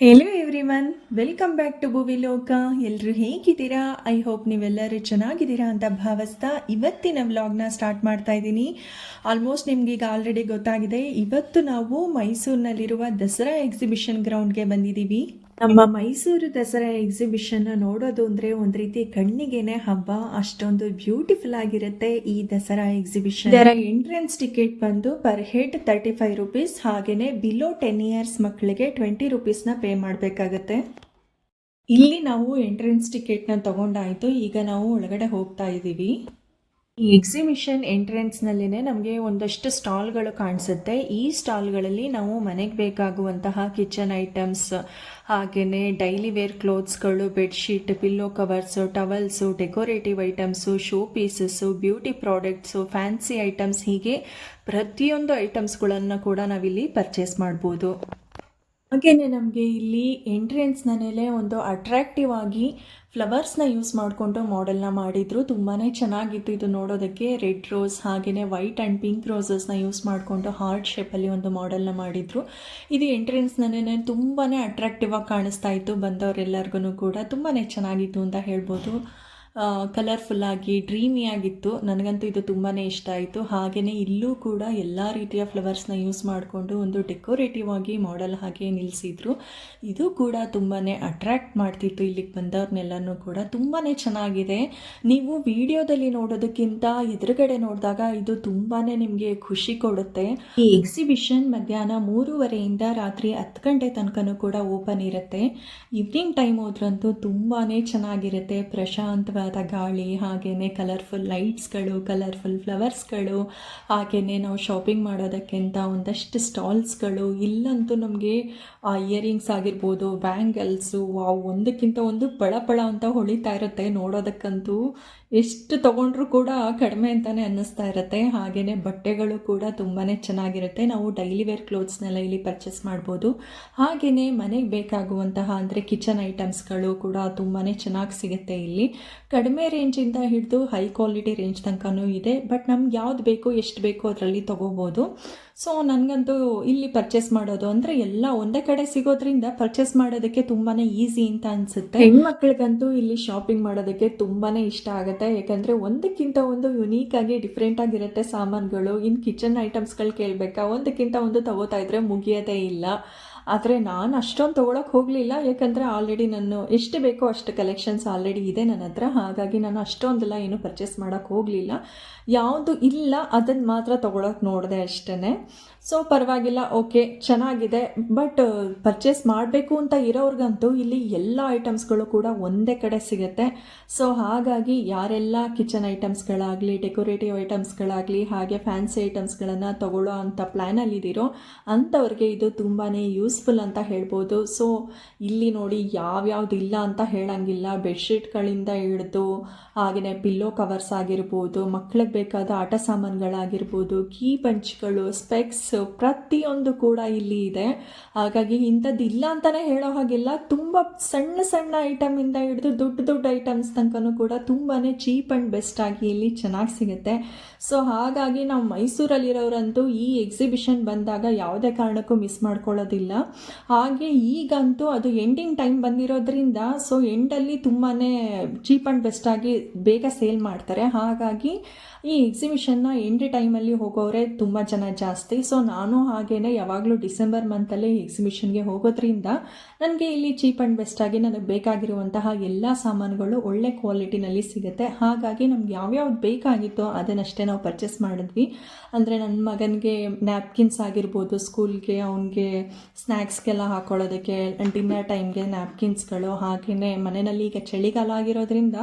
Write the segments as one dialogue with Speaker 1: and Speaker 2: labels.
Speaker 1: Hello everyone welcome back to Bhuvi Loka ಎಲ್ಲರೂ ಹೇಗಿದ್ದೀರಾ? I hope ನೀವೆಲ್ಲರೂ ಚೆನ್ನಾಗಿದ್ದೀರಾ ಅಂತ ಭಾವಿಸ್ತಾ ಇವತ್ತಿನ ವ್ಲಾಗ್ನ ಸ್ಟಾರ್ಟ್ ಮಾಡ್ತಾ ಇದ್ದೀನಿ. ಆಲ್ಮೋಸ್ಟ್ ನಿಮ್ಗೆ ಈಗ ಆಲ್ರೆಡಿ ಗೊತ್ತಾಗಿದೆ, ಇವತ್ತು ನಾವು ಮೈಸೂರಿನಲ್ಲಿರುವ ದಸರಾ ಎಕ್ಸಿಬಿಷನ್ ಗ್ರೌಂಡ್ಗೆ ಬಂದಿದ್ದೀವಿ. ನಮ್ಮ ಮೈಸೂರು ದಸರಾ ಎಕ್ಸಿಬಿಷನ್ನ ನೋಡೋದು ಅಂದರೆ ಒಂದು ರೀತಿ ಕಣ್ಣಿಗೆನೆ ಹಬ್ಬ, ಅಷ್ಟೊಂದು ಬ್ಯೂಟಿಫುಲ್ ಆಗಿರುತ್ತೆ ಈ ದಸರಾ ಎಕ್ಸಿಬಿಷನ್ ಇದರ ಎಂಟ್ರೆನ್ಸ್ ಟಿಕೆಟ್ ಬಂದು per head thirty five rupees below ten years ಮಕ್ಕಳಿಗೆ ಟ್ವೆಂಟಿ ರುಪೀಸ್ನ ಪೇ ಮಾಡಬೇಕಾಗತ್ತೆ. ಇಲ್ಲಿ ನಾವು ಎಂಟ್ರೆನ್ಸ್ ಟಿಕೆಟ್ನ ತಗೊಂಡಾಯಿತು, ಈಗ ನಾವು ಒಳಗಡೆ ಹೋಗ್ತಾ ಇದ್ದೀವಿ ಈ ಎಕ್ಸಿಬಿಷನ್ ಎಂಟ್ರೆನ್ಸ್ನಲ್ಲಿನೇ ನಮಗೆ ಒಂದಷ್ಟು ಸ್ಟಾಲ್ಗಳು ಕಾಣಿಸುತ್ತೆ. ಈ ಸ್ಟಾಲ್ಗಳಲ್ಲಿ ನಾವು ಮನೆಗೆ ಬೇಕಾಗುವಂತಹ ಕಿಚನ್ ಐಟಮ್ಸ್ ಹಾಗೆಯೇ daily wear ಕ್ಲೋತ್ಸ್ಗಳು bedsheet pillow covers towels decorative items show pieces beauty products fancy items ಹೀಗೆ ಪ್ರತಿಯೊಂದು ಐಟಮ್ಸ್ಗಳನ್ನು ಕೂಡ ನಾವಿಲ್ಲಿ ಪರ್ಚೇಸ್ ಮಾಡ್ಬೋದು. ಹಾಗೆಯೇ ನಮಗೆ ಇಲ್ಲಿ ಎಂಟ್ರೆನ್ಸ್ನಲ್ಲೇ ಒಂದು ಅಟ್ರಾಕ್ಟಿವ್ ಆಗಿ ಫ್ಲವರ್ಸ್ನ ಯೂಸ್ ಮಾಡಿಕೊಂಡು ಮಾಡೆಲ್ನ ಮಾಡಿದರು. ತುಂಬಾ ಚೆನ್ನಾಗಿತ್ತು ಇದು ನೋಡೋದಕ್ಕೆ. ರೆಡ್ ರೋಸ್ ಹಾಗೆಯೇ ವೈಟ್ ಆ್ಯಂಡ್ ಪಿಂಕ್ ರೋಸಸ್ನ ಯೂಸ್ ಮಾಡಿಕೊಂಡು ಹಾರ್ಟ್ ಶೇಪಲ್ಲಿ ಒಂದು ಮಾಡೆಲ್ನ ಮಾಡಿದರು. ಇದು ಎಂಟ್ರೆನ್ಸ್ನೇ ತುಂಬಾ ಅಟ್ರಾಕ್ಟಿವ್ ಆಗಿ ಕಾಣಿಸ್ತಾ ಇತ್ತು ಬಂದವರೆಲ್ಲರಿಗೂ ಕೂಡ. ತುಂಬಾ ಚೆನ್ನಾಗಿತ್ತು ಅಂತ ಹೇಳ್ಬೋದು. ಕಲರ್ಫುಲ್ಲಾಗಿ ಡ್ರೀಮಿಯಾಗಿತ್ತು ನನಗಂತೂ ಇದು ತುಂಬಾ ಇಷ್ಟ ಆಯಿತು. ಹಾಗೆಯೇ ಇಲ್ಲೂ ಕೂಡ ಎಲ್ಲ ರೀತಿಯ ಫ್ಲವರ್ಸ್ನ ಯೂಸ್ ಮಾಡಿಕೊಂಡು ಒಂದು ಡೆಕೋರೇಟಿವ್ ಆಗಿ ಮಾಡೆಲ್ ಹಾಗೆ ನಿಲ್ಲಿಸಿದ್ರು ಇದು ಕೂಡ ತುಂಬಾ ಅಟ್ರ್ಯಾಕ್ಟ್ ಮಾಡ್ತಿತ್ತು ಇಲ್ಲಿಗೆ ಬಂದವ್ರನ್ನೆಲ್ಲನೂ ಕೂಡ. ತುಂಬಾ ಚೆನ್ನಾಗಿದೆ. ನೀವು ವಿಡಿಯೋದಲ್ಲಿ ನೋಡೋದಕ್ಕಿಂತ ಎದುರುಗಡೆ ನೋಡಿದಾಗ ಇದು ತುಂಬಾ ನಿಮಗೆ ಖುಷಿ ಕೊಡುತ್ತೆ. ಈ ಎಕ್ಸಿಬಿಷನ್ ಮಧ್ಯಾಹ್ನ ಮೂರುವರೆಯಿಂದ ರಾತ್ರಿ ಹತ್ತು ಗಂಟೆ ತನಕನೂ ಕೂಡ ಓಪನ್ ಇರುತ್ತೆ. ಈವ್ನಿಂಗ್ ಟೈಮ್ ಹೋದ್ರಂತೂ ತುಂಬಾ ಚೆನ್ನಾಗಿರುತ್ತೆ. ಪ್ರಶಾಂತವಾಗಿ ಗಾಳಿ ಹಾಗೆಯೇ ಕಲರ್ಫುಲ್ ಲೈಟ್ಸ್ಗಳು ಕಲರ್ಫುಲ್ ಫ್ಲವರ್ಸ್ಗಳು ಹಾಗೆಯೇ ನಾವು ಶಾಪಿಂಗ್ ಮಾಡೋದಕ್ಕಿಂತ ಒಂದಷ್ಟು ಸ್ಟಾಲ್ಸ್ಗಳು ಇಲ್ಲಂತೂ ನಮಗೆ ಇಯರಿಂಗ್ಸ್ ಆಗಿರ್ಬೋದು ಬ್ಯಾಂಗಲ್ಸು ವಾವ್, ಒಂದಕ್ಕಿಂತ ಒಂದು ಪಳ ಪಳ ಅಂತ ಹೊಳಿತಾ ಇರುತ್ತೆ ನೋಡೋದಕ್ಕಂತೂ. ಎಷ್ಟು ತೊಗೊಂಡ್ರೂ ಕೂಡ ಕಡಿಮೆ ಅಂತಲೇ ಅನ್ನಿಸ್ತಾ ಇರುತ್ತೆ. ಹಾಗೆಯೇ ಬಟ್ಟೆಗಳು ಕೂಡ ತುಂಬಾ ಚೆನ್ನಾಗಿರುತ್ತೆ. ನಾವು ಡೈಲಿ ವೇರ್ ಕ್ಲೋತ್ಸ್ನೆಲ್ಲ ಇಲ್ಲಿ ಪರ್ಚೇಸ್ ಮಾಡ್ಬೋದು. ಹಾಗೆಯೇ ಮನೆಗೆ ಬೇಕಾಗುವಂತಹ ಅಂದರೆ ಕಿಚನ್ ಐಟಮ್ಸ್ಗಳು ಕೂಡ ತುಂಬಾ ಚೆನ್ನಾಗಿ ಸಿಗುತ್ತೆ ಇಲ್ಲಿ. ಕಡಿಮೆ ರೇಂಜಿಂದ ಹಿಡಿದು ಹೈ ಕ್ವಾಲಿಟಿ ರೇಂಜ್ ತನಕನೂ ಇದೆ, ಬಟ್ ನಮ್ಗೆ ಯಾವ್ದು ಬೇಕು, ಎಷ್ಟು ಬೇಕು ಅದರಲ್ಲಿ ತೊಗೋಬೋದು. ಸೊ ನನಗಂತೂ ಇಲ್ಲಿ ಪರ್ಚೇಸ್ ಮಾಡೋದು ಅಂದರೆ ಎಲ್ಲ ಒಂದೇ ಕಡೆ ಸಿಗೋದ್ರಿಂದ ಪರ್ಚೇಸ್ ಮಾಡೋದಕ್ಕೆ ತುಂಬಾ ಈಸಿ ಅಂತ ಅನಿಸುತ್ತೆ. ಹೆಣ್ಮಕ್ಳಿಗಂತೂ ಇಲ್ಲಿ ಶಾಪಿಂಗ್ ಮಾಡೋದಕ್ಕೆ ತುಂಬಾ ಇಷ್ಟ ಆಗುತ್ತೆ. ಯಾಕಂದರೆ ಒಂದಕ್ಕಿಂತ ಒಂದು ಯುನೀಕ್ ಆಗಿ ಡಿಫ್ರೆಂಟ್ ಆಗಿರುತ್ತೆ ಸಾಮಾನುಗಳು. ಇನ್ನು ಕಿಚನ್ ಐಟಮ್ಸ್ಗಳು ಕೇಳಬೇಕಾ? ಒಂದಕ್ಕಿಂತ ಒಂದು ತಗೋತಾ ಇದ್ರೆ ಮುಗಿಯೋದೇ ಇಲ್ಲ. ಆದರೆ ನಾನು ಅಷ್ಟೊಂದು ತೊಗೊಳಕ್ಕೆ ಹೋಗಲಿಲ್ಲ. ಯಾಕಂದರೆ ಆಲ್ರೆಡಿ ನಾನು ಎಷ್ಟು ಬೇಕೋ ಅಷ್ಟು ಕಲೆಕ್ಷನ್ಸ್ ಆಲ್ರೆಡಿ ಇದೆ ನನ್ನ ಹತ್ರ. ಹಾಗಾಗಿ ನಾನು ಅಷ್ಟೊಂದೆಲ್ಲ ಏನು ಪರ್ಚೇಸ್ ಮಾಡೋಕ್ಕೆ ಹೋಗಲಿಲ್ಲ. ಯಾವುದು ಇಲ್ಲ ಅದನ್ನು ಮಾತ್ರ ತೊಗೊಳಕ್ಕೆ ನೋಡಿದೆ ಅಷ್ಟೇ ಸೊ ಪರವಾಗಿಲ್ಲ ಓಕೆ ಚೆನ್ನಾಗಿದೆ. ಬಟ್ ಪರ್ಚೇಸ್ ಮಾಡಬೇಕು ಅಂತ ಇರೋರ್ಗಂತೂ ಇಲ್ಲಿ ಎಲ್ಲ ಐಟಮ್ಸ್ಗಳು ಕೂಡ ಒಂದೇ ಕಡೆ ಸಿಗುತ್ತೆ. ಸೊ ಹಾಗಾಗಿ ಯಾರೆಲ್ಲ ಕಿಚನ್ ಐಟಮ್ಸ್ಗಳಾಗಲಿ ಡೆಕೋರೇಟಿವ್ ಐಟಮ್ಸ್ಗಳಾಗಲಿ ಹಾಗೆ ಫ್ಯಾನ್ಸಿ ಐಟಮ್ಸ್ಗಳನ್ನು ತೊಗೊಳ್ಳೋ ಅಂಥ ಪ್ಲ್ಯಾನಲ್ಲಿದ್ದೀರೋ ಅಂಥವ್ರಿಗೆ ಇದು ತುಂಬಾ ಯೂಸ್ಫುಲ್ ಅಂತ ಹೇಳ್ಬೋದು. ಸೊ, ಇಲ್ಲಿ ನೋಡಿ ಯಾವ್ಯಾವ್ದು ಇಲ್ಲ ಅಂತ ಹೇಳಂಗಿಲ್ಲ. ಬೆಡ್ಶೀಟ್ಗಳಿಂದ ಹಿಡಿದು ಹಾಗೆಯೇ ಪಿಲ್ಲೋ ಕವರ್ಸ್ ಆಗಿರ್ಬೋದು, ಮಕ್ಳಿಗೆ ಬೇಕಾದ ಆಟ ಸಾಮಾನುಗಳಾಗಿರ್ಬೋದು, ಕೀ ಪಂಚ್ಗಳು, ಸ್ಪೆಕ್ಸ್ ಪ್ರತಿಯೊಂದು ಕೂಡ ಇಲ್ಲಿ ಇದೆ. ಹಾಗಾಗಿ ಇಂಥದ್ದು ಇಲ್ಲ ಅಂತಲೇ ಹೇಳೋ ಹಾಗಿಲ್ಲ ತುಂಬ ಸಣ್ಣ ಸಣ್ಣ ಐಟಮಿಂದ ಹಿಡಿದು ದೊಡ್ಡ ದೊಡ್ಡ ಐಟಮ್ಸ್ ತನಕನೂ ಕೂಡ ತುಂಬಾ ಚೀಪ್ ಆ್ಯಂಡ್ ಬೆಸ್ಟ್ ಆಗಿ ಇಲ್ಲಿ ಚೆನ್ನಾಗಿ ಸಿಗುತ್ತೆ. ಸೊ, ಹಾಗಾಗಿ ನಾವು ಮೈಸೂರಲ್ಲಿರೋರಂತೂ ಈ ಎಕ್ಸಿಬಿಷನ್ ಬಂದಾಗ ಯಾವುದೇ ಕಾರಣಕ್ಕೂ ಮಿಸ್ ಮಾಡ್ಕೊಳ್ಳೋದಿಲ್ಲ. ಹಾಗೆ ಈಗಂತೂ ಅದು ಎಂಡಿಂಗ್ ಟೈಮ್ ಬಂದಿರೋದ್ರಿಂದ ಸೊ ಎಂಡಲ್ಲಿ ತುಂಬಾ ಚೀಪ್ ಆ್ಯಂಡ್ ಬೆಸ್ಟಾಗಿ ಬೇಗ ಸೇಲ್ ಮಾಡ್ತಾರೆ. ಹಾಗಾಗಿ ಈ ಎಕ್ಸಿಬಿಷನ್ನ ಎಂಡ್ ಟೈಮಲ್ಲಿ ಹೋಗೋರೆ ತುಂಬ ಜನ ಜಾಸ್ತಿ. ಸೊ ನಾನು ಹಾಗೇನೆ ಯಾವಾಗಲೂ ಡಿಸೆಂಬರ್ ಮಂತಲ್ಲೇ ಎಕ್ಸಿಬಿಷನ್ಗೆ ಹೋಗೋದ್ರಿಂದ ನನಗೆ ಇಲ್ಲಿ ಚೀಪ್ ಆ್ಯಂಡ್ ಬೆಸ್ಟಾಗಿ ನನಗೆ ಬೇಕಾಗಿರುವಂತಹ ಎಲ್ಲ ಸಾಮಾನುಗಳು ಒಳ್ಳೆ ಕ್ವಾಲಿಟಿನಲ್ಲಿ ಸಿಗುತ್ತೆ. ಹಾಗಾಗಿ ನಮ್ಗೆ ಯಾವ್ಯಾವ್ದು ಬೇಕಾಗಿತ್ತೋ ಅದನ್ನಷ್ಟೇ ನಾವು ಪರ್ಚೇಸ್ ಮಾಡಿದ್ವಿ. ಅಂದರೆ ನನ್ನ ಮಗನಿಗೆ ನ್ಯಾಪ್ಕಿನ್ಸ್ ಆಗಿರ್ಬೋದು ಸ್ಕೂಲ್ಗೆ ಅವನಿಗೆ ಸ್ನ್ಯಾಕ್ಸ್ಗೆಲ್ಲ ಹಾಕೊಳ್ಳೋದಕ್ಕೆ, ಡಿನ್ನರ್ ಟೈಮ್ಗೆ ನ್ಯಾಪ್ಕಿನ್ಸ್ಗಳು ಹಾಗೆಯೇ ಮನೆಯಲ್ಲಿ ಈಗ ಚಳಿಗಾಲ ಆಗಿರೋದ್ರಿಂದ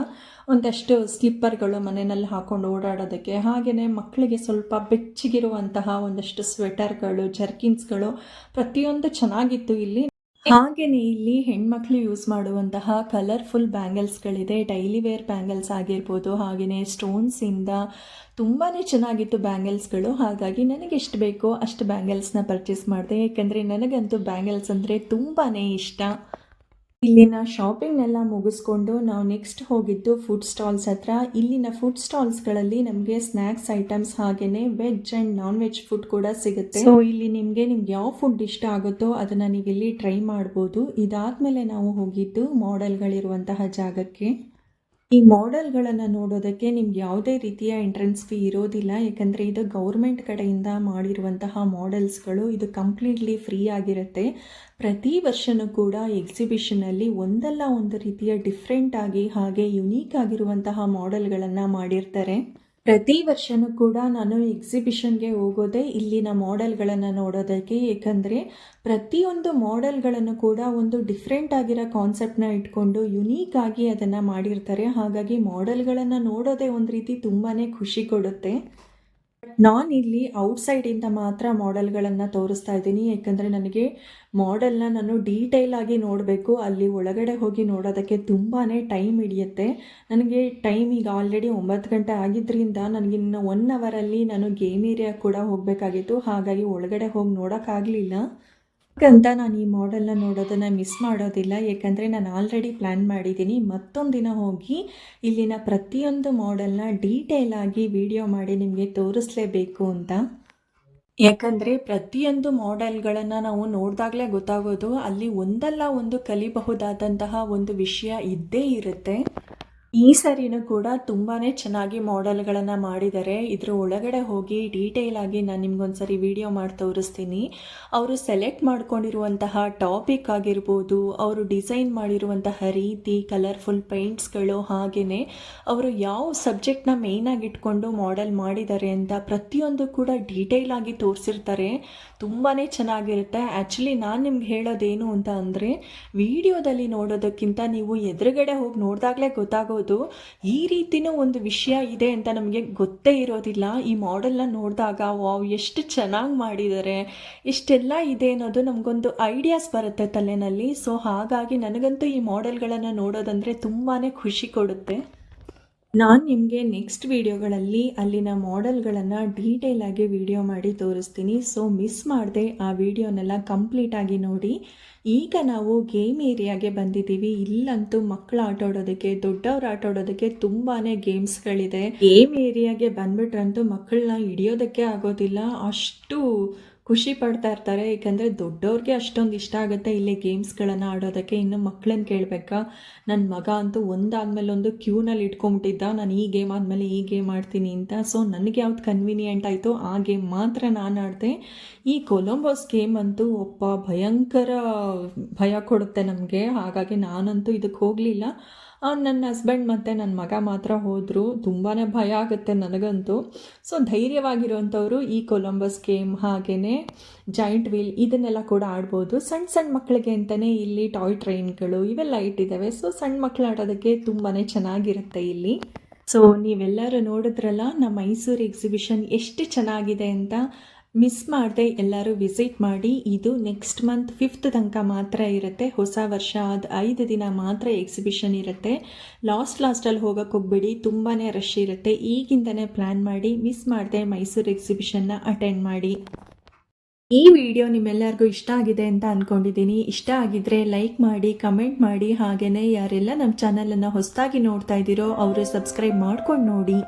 Speaker 1: ಒಂದಷ್ಟು ಸ್ಲಿಪ್ಪರ್ಗಳು ಮನೆಯಲ್ಲಿ ಹಾಕೊಂಡು ಓಡಾಡೋದಕ್ಕೆ ಹಾಗೆಯೇ ಮಕ್ಕಳಿಗೆ ಸ್ವಲ್ಪ ಬೆಚ್ಚಗಿರುವಂತಹ ಒಂದಷ್ಟು ಸ್ವೆಟರ್ಗಳು, ಜರ್ಕಿನ್ಸ್ಗಳು ಪ್ರತಿಯೊಂದು ಚೆನ್ನಾಗಿತ್ತು ಇಲ್ಲಿ. ಹಾಗೆಯೇ ಇಲ್ಲಿ ಹೆಣ್ಮಕ್ಳು ಯೂಸ್ ಮಾಡುವಂತಹ ಕಲರ್ಫುಲ್ ಬ್ಯಾಂಗಲ್ಸ್ಗಳಿದೆ ಡೈಲಿ ವೇರ್ ಬ್ಯಾಂಗಲ್ಸ್ ಆಗಿರ್ಬೋದು ಹಾಗೆಯೇ ಸ್ಟೋನ್ಸಿಂದ ತುಂಬಾ ಚೆನ್ನಾಗಿತ್ತು ಬ್ಯಾಂಗಲ್ಸ್ಗಳು ಹಾಗಾಗಿ ನನಗೆ ಎಷ್ಟು ಬೇಕೋ ಅಷ್ಟು ಬ್ಯಾಂಗಲ್ಸ್ನ ಪರ್ಚೇಸ್ ಮಾಡಿದೆ. ಏಕೆಂದರೆ ನನಗಂತೂ ಬ್ಯಾಂಗಲ್ಸ್ ಅಂದರೆ ತುಂಬಾ ಇಷ್ಟ. ಇಲ್ಲಿನ ಶಾಪಿಂಗ್ನೆಲ್ಲ ಮುಗಿಸ್ಕೊಂಡು ನಾವು ನೆಕ್ಸ್ಟ್ ಹೋಗಿದ್ದು ಫುಡ್ ಸ್ಟಾಲ್ಸ್ ಹತ್ರ. ಇಲ್ಲಿನ ಫುಡ್ ಸ್ಟಾಲ್ಸ್ಗಳಲ್ಲಿ ನಮಗೆ ಸ್ನ್ಯಾಕ್ಸ್ ಐಟಮ್ಸ್ ಹಾಗೆಯೇ veg and non veg food ಕೂಡ ಸಿಗುತ್ತೆ. ಸೊ ಇಲ್ಲಿ ನಿಮಗೆ ನಿಮ್ಗೆ ಯಾವ ಫುಡ್ ಇಷ್ಟ ಆಗುತ್ತೋ ಅದನ್ನು ನೀವು ಇಲ್ಲಿ ಟ್ರೈ ಮಾಡ್ಬೋದು. ಇದಾದಮೇಲೆ ನಾವು ಹೋಗಿದ್ದು ಮಾಡೆಲ್ಗಳಿರುವಂತಹ ಜಾಗಕ್ಕೆ. ಈ ಮಾಡೆಲ್ಗಳನ್ನು ನೋಡೋದಕ್ಕೆ ನಿಮ್ಗೆ ಯಾವುದೇ ರೀತಿಯ ಎಂಟ್ರೆನ್ಸ್ ಫೀ ಇರೋದಿಲ್ಲ. ಯಾಕಂದರೆ ಇದು ಗೌರ್ಮೆಂಟ್ ಕಡೆಯಿಂದ ಮಾಡಿರುವಂತಹ ಮಾಡೆಲ್ಸ್ಗಳು ಇದು ಕಂಪ್ಲೀಟ್ಲಿ ಫ್ರೀ ಆಗಿರುತ್ತೆ. ಪ್ರತಿ ವರ್ಷವೂ ಕೂಡ ಎಕ್ಸಿಬಿಷನಲ್ಲಿ ಒಂದಲ್ಲ ಒಂದು ರೀತಿಯ ಡಿಫ್ರೆಂಟಾಗಿ ಹಾಗೆ ಯುನೀಕ್ ಆಗಿರುವಂತಹ ಮಾಡೆಲ್ಗಳನ್ನು ಮಾಡಿರ್ತಾರೆ. ಪ್ರತಿ ವರ್ಷವೂ ಕೂಡ ನಾನು ಎಕ್ಸಿಬಿಷನ್ಗೆ ಹೋಗೋದೇ ಇಲ್ಲಿನ ಮಾಡೆಲ್ಗಳನ್ನು ನೋಡೋದಕ್ಕೆ. ಏಕೆಂದರೆ ಪ್ರತಿಯೊಂದು ಮಾಡೆಲ್ಗಳನ್ನು ಕೂಡ ಒಂದು ಡಿಫ್ರೆಂಟ್ ಆಗಿರೋ ಕಾನ್ಸೆಪ್ಟನ್ನ ಇಟ್ಕೊಂಡು ಯುನೀಕ್ ಆಗಿ ಅದನ್ನು ಮಾಡಿರ್ತಾರೆ. ಹಾಗಾಗಿ ಮಾಡೆಲ್ಗಳನ್ನು ನೋಡೋದೇ ಒಂದು ರೀತಿ ತುಂಬಾ ಖುಷಿ ಕೊಡುತ್ತೆ. ನಾನು ಇಲ್ಲಿ ಔಟ್ಸೈಡಿಂದ ಮಾತ್ರ ಮಾಡೆಲ್ಗಳನ್ನು ತೋರಿಸ್ತಾ ಇದ್ದೀನಿ. ಯಾಕಂದರೆ ನನಗೆ ಮಾಡೆಲ್ನ ನಾನು ಡೀಟೇಲ್ ಆಗಿ ನೋಡಬೇಕು. ಅಲ್ಲಿ ಒಳಗಡೆ ಹೋಗಿ ನೋಡೋದಕ್ಕೆ ತುಂಬಾ ಟೈಮ್ ಹಿಡಿಯುತ್ತೆ. ನನಗೆ ಟೈಮ್ ಈಗ ಆಲ್ರೆಡಿ ಒಂಬತ್ತು ಗಂಟೆ ಆಗಿದ್ದರಿಂದ ನನಗಿನ್ನು ಒನ್ ಅವರಲ್ಲಿ ನಾನು ಗೇಮ್ ಏರಿಯಾ ಕೂಡ ಹೋಗಬೇಕಾಗಿತ್ತು. ಹಾಗಾಗಿ ಒಳಗಡೆ ಹೋಗಿ ನೋಡೋಕ್ಕಾಗಲಿಲ್ಲ. ಹಾಗಂತ ನಾನು ಈ ಮಾಡೆಲ್ನ ನೋಡೋದನ್ನು ಮಿಸ್ ಮಾಡೋದಿಲ್ಲ. ಏಕೆಂದರೆ ನಾನು ಆಲ್ರೆಡಿ ಪ್ಲ್ಯಾನ್ ಮಾಡಿದ್ದೀನಿ ಮತ್ತೊಂದು ದಿನ ಹೋಗಿ ಇಲ್ಲಿನ ಪ್ರತಿಯೊಂದು ಮಾಡೆಲ್ನ ಡೀಟೇಲ್ ಆಗಿ ವಿಡಿಯೋ ಮಾಡಿ ನಿಮಗೆ ತೋರಿಸ್ಲೇಬೇಕು ಅಂತ. ಯಾಕಂದರೆ ಪ್ರತಿಯೊಂದು ಮಾಡೆಲ್ಗಳನ್ನು ನಾವು ನೋಡಿದಾಗಲೇ ಗೊತ್ತಾಗೋದು. ಅಲ್ಲಿ ಒಂದಲ್ಲ ಒಂದು ಕಲಿಬಹುದಾದಂತಹ ಒಂದು ವಿಷಯ ಇದ್ದೇ ಇರುತ್ತೆ. ಈ ಸರಿನೂ ಕೂಡ ತುಂಬಾ ಚೆನ್ನಾಗಿ ಮಾಡೆಲ್ಗಳನ್ನು ಮಾಡಿದ್ದಾರೆ. ಇದ್ರ ಒಳಗಡೆ ಹೋಗಿ ಡೀಟೇಲ್ ಆಗಿ ನಾನು ನಿಮ್ಗೊಂದ್ಸರಿ ವಿಡಿಯೋ ಮಾಡಿ ತೋರಿಸ್ತೀನಿ. ಅವರು ಸೆಲೆಕ್ಟ್ ಮಾಡ್ಕೊಂಡಿರುವಂತಹ ಟಾಪಿಕ್ ಆಗಿರ್ಬೋದು, ಅವರು ಡಿಸೈನ್ ಮಾಡಿರುವಂತಹ ರೀತಿ, ಕಲರ್ಫುಲ್ ಪೇಂಟ್ಸ್ಗಳು ಹಾಗೆಯೇ ಅವರು ಯಾವ ಸಬ್ಜೆಕ್ಟ್ನ ಮೇಯ್ನಾಗಿ ಇಟ್ಕೊಂಡು ಮಾಡೆಲ್ ಮಾಡಿದ್ದಾರೆ ಅಂತ ಪ್ರತಿಯೊಂದು ಕೂಡ ಡೀಟೇಲ್ ಆಗಿ ತೋರಿಸಿರ್ತಾರೆ. ತುಂಬಾ ಚೆನ್ನಾಗಿರುತ್ತೆ. ಆ್ಯಕ್ಚುಲಿ ನಾನು ನಿಮ್ಗೆ ಹೇಳೋದೇನು ಅಂತ ಅಂದರೆ, ವಿಡಿಯೋದಲ್ಲಿ ನೋಡೋದಕ್ಕಿಂತ ನೀವು ಎದುರುಗಡೆ ಹೋಗಿ ನೋಡಿದಾಗಲೇ ಗೊತ್ತಾಗೋದು ಈ ರೀತಿನೂ ಒಂದು ವಿಷಯ ಇದೆ ಅಂತ ನಮಗೆ ಗೊತ್ತೇ ಇರೋದಿಲ್ಲ. ಈ ಮಾಡೆಲ್ನ ನೋಡಿದಾಗ, ವಾವ್, ಎಷ್ಟು ಚೆನ್ನಾಗಿ ಮಾಡಿದ್ದಾರೆ ಇಷ್ಟೆಲ್ಲ ಇದೆ ಅನ್ನೋದು ನಮಗೊಂದು ಐಡಿಯಾಸ್ ಬರುತ್ತೆ ತಲೆಯಲ್ಲಿ ಸೊ ಹಾಗಾಗಿ ನನಗಂತೂ ಈ ಮಾಡೆಲ್ಗಳನ್ನು ನೋಡೋದಂದರೆ ತುಂಬಾ ಖುಷಿ ಕೊಡುತ್ತೆ. ನಾನು ನಿಮಗೆ ನೆಕ್ಸ್ಟ್ ವಿಡಿಯೋಗಳಲ್ಲಿ ಅಲ್ಲಿನ ಮಾಡೆಲ್ಗಳನ್ನು ಡೀಟೇಲಾಗಿ ವಿಡಿಯೋ ಮಾಡಿ ತೋರಿಸ್ತೀನಿ. ಸೊ ಮಿಸ್ ಮಾಡದೆ ಆ ವಿಡಿಯೋನೆಲ್ಲ ಕಂಪ್ಲೀಟಾಗಿ ನೋಡಿ. ಈಗ ನಾವು ಗೇಮ್ ಏರಿಯಾಗೆ ಬಂದಿದ್ದೀವಿ. ಇಲ್ಲಂತೂ ಮಕ್ಕಳು ಆಟಾಡೋದಕ್ಕೆ ದೊಡ್ಡವ್ರು ಆಟಾಡೋದಕ್ಕೆ ತುಂಬಾ ಗೇಮ್ಸ್ಗಳಿದೆ ಗೇಮ್ ಏರಿಯಾಗೆ ಬಂದ್ಬಿಟ್ರಂತೂ ಮಕ್ಕಳನ್ನ ಹಿಡಿಯೋದಕ್ಕೆ ಆಗೋದಿಲ್ಲ. ಅಷ್ಟು ಖುಷಿ ಪಡ್ತಾ ಇರ್ತಾರೆ. ಏಕೆಂದರೆ ದೊಡ್ಡವ್ರಿಗೆ ಅಷ್ಟೊಂದು ಇಷ್ಟ ಆಗುತ್ತೆ ಇಲ್ಲಿ ಗೇಮ್ಸ್ಗಳನ್ನು ಆಡೋದಕ್ಕೆ. ಇನ್ನು ಮಕ್ಕಳನ್ನ ಕೇಳಬೇಕಾ? ನನ್ನ ಮಗ ಅಂತೂ ಒಂದಾದ್ಮೇಲೆ ಒಂದು ಕ್ಯೂನಲ್ಲಿ ಇಟ್ಕೊಂಬಿಟ್ಟಿದ್ದ ನಾನು ಈ ಗೇಮ್ ಆದಮೇಲೆ ಈ ಗೇಮ್ ಆಡ್ತೀನಿ ಅಂತ. ಸೊ ನನಗೆ ಯಾವ್ದು ಕನ್ವೀನಿಯೆಂಟ್ ಆಯಿತು ಆ ಗೇಮ್ ಮಾತ್ರ ನಾನು ಆಡಿದೆ. ಈ ಕೊಲಂಬೋಸ್ ಗೇಮ್ ಅಂತೂ ಒಬ್ಬ ಭಯಂಕರ ಭಯ ಕೊಡುತ್ತೆ ನಮಗೆ. ಹಾಗಾಗಿ ನಾನಂತೂ ಇದಕ್ಕೆ ಹೋಗಲಿಲ್ಲ. ನನ್ನ ಹಸ್ಬೆಂಡ್ ಮತ್ತು ನನ್ನ ಮಗ ಮಾತ್ರ ಹೋದರು. ತುಂಬಾ ಭಯ ಆಗುತ್ತೆ ನನಗಂತೂ. ಸೊ ಧೈರ್ಯವಾಗಿರುವಂಥವ್ರು ಈ ಕೊಲಂಬಸ್ ಗೇಮ್ ಹಾಗೆಯೇ ಜಾಯಿಂಟ್ ವೀಲ್ ಇದನ್ನೆಲ್ಲ ಕೂಡ ಆಡ್ಬೋದು. ಸಣ್ಣ ಸಣ್ಣ ಮಕ್ಕಳಿಗೆ ಅಂತಲೇ ಇಲ್ಲಿ ಟಾಯ್ ಟ್ರೈನ್ಗಳು ಇವೆಲ್ಲ ಇಟ್ಟಿದ್ದಾವೆ. ಸೊ ಸಣ್ಣ ಮಕ್ಕಳು ಆಡೋದಕ್ಕೆ ತುಂಬಾ ಚೆನ್ನಾಗಿರುತ್ತೆ ಇಲ್ಲಿ. ಸೊ ನೀವೆಲ್ಲರೂ ನೋಡಿದ್ರಲ್ಲ, ನಮ್ಮ ಮೈಸೂರು ಎಕ್ಸಿಬಿಷನ್ ಎಷ್ಟು ಚೆನ್ನಾಗಿದೆ ಅಂತ. ಮಿಸ್ ಮಾಡದೆ ಎಲ್ಲರೂ ವಿಸಿಟ್ ಮಾಡಿ, ಇದು ನೆಕ್ಸ್ಟ್ ಮಂತ್ ಫಿಫ್ತ್ ತನಕ ಮಾತ್ರ ಇರುತ್ತೆ. ಹೊಸ ವರ್ಷ ಆದ ಐದು ದಿನ ಮಾತ್ರ ಎಕ್ಸಿಬಿಷನ್ ಇರುತ್ತೆ. ಲಾಸ್ಟ್ ಲಾಸ್ಟಲ್ಲಿ ಹೋಗೋಕ್ಕೆ ಹೋಗ್ಬೇಡಿ ತುಂಬಾ ರಶ್ ಇರುತ್ತೆ. ಈಗಿಂದನೇ ಪ್ಲ್ಯಾನ್ ಮಾಡಿ ಮಿಸ್ ಮಾಡದೆ ಮೈಸೂರು ಎಕ್ಸಿಬಿಷನ್ನ ಅಟೆಂಡ್ ಮಾಡಿ. ಈ ವಿಡಿಯೋ ನಿಮ್ಮೆಲ್ಲರಿಗೂ ಇಷ್ಟ ಆಗಿದೆ ಅಂತ ಅಂದ್ಕೊಂಡಿದ್ದೀನಿ ಇಷ್ಟ ಆಗಿದ್ರೆ ಲೈಕ್ ಮಾಡಿ ಕಮೆಂಟ್ ಮಾಡಿ. ಹಾಗೆಯೇ ಯಾರೆಲ್ಲ ನಮ್ಮ ಚಾನಲನ್ನು ಹೊಸದಾಗಿ ನೋಡ್ತಾ ಇದ್ದೀರೋ, ಅವರು ಸಬ್ಸ್ಕ್ರೈಬ್ ಮಾಡ್ಕೊಂಡು ನೋಡಿ.